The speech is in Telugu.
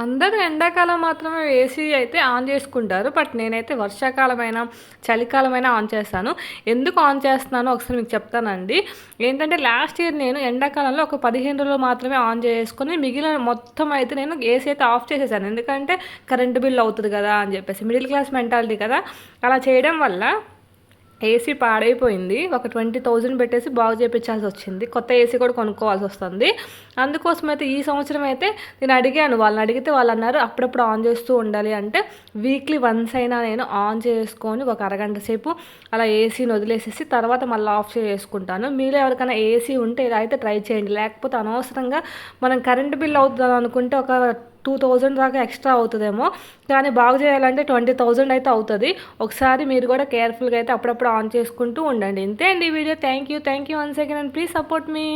అందరూ ఎండాకాలం మాత్రమే ఏసీ అయితే ఆన్ చేసుకుంటారు బట్ నేనైతే వర్షాకాలమైన చలికాలమైనా ఆన్ చేస్తాను. ఎందుకు ఆన్ చేస్తున్నానో ఒకసారి మీకు చెప్తానండి. ఏంటంటే లాస్ట్ ఇయర్ నేను ఎండాకాలంలో ఒక పదిహేను రోజులు మాత్రమే ఆన్ చేసుకొని మిగిలిన మొత్తం అయితే నేను ఏసీ అయితే ఆఫ్ చేసేసాను. ఎందుకంటే కరెంటు బిల్ అవుతుంది కదా అని చెప్పేసి మిడిల్ క్లాస్ మెంటాలిటీ కదా. అలా చేయడం వల్ల ఏసీ పాడైపోయింది. ఒక ట్వంటీ థౌజండ్ పెట్టేసి బాగు చేయించాల్సి వచ్చింది. కొత్త ఏసీ కూడా కొనుక్కోవాల్సి వస్తుంది. అందుకోసం అయితే ఈ సంవత్సరం అయితే నేను అడిగాను. వాళ్ళని అడిగితే వాళ్ళు అన్నారు అప్పుడప్పుడు ఆన్ చేస్తూ ఉండాలి అంటే వీక్లీ వన్స్ అయినా నేను ఆన్ చేసుకొని ఒక అరగంట సేపు అలా ఏసీని వదిలేసేసి తర్వాత మళ్ళీ ఆఫ్ చేసుకుంటాను. మీలో ఎవరికైనా ఏసీ ఉంటే ఇలా అయితే ట్రై చేయండి. లేకపోతే అనవసరంగా మనం కరెంట్ బిల్ అవుతుందని అనుకుంటే ఒక టూ థౌజండ్ దాకా ఎక్స్ట్రా అవుతుందేమో. కానీ బాగు చేయాలంటే ట్వంటీ థౌజండ్ అయితే అవుతుంది. ఒకసారి మీరు కూడా కేర్ఫుల్గా అయితే అప్పుడప్పుడు ఆన్ చేసుకుంటూ ఉండండి. ఇంతే అండి ఈ video. Thank you. Thank you one second and please support me.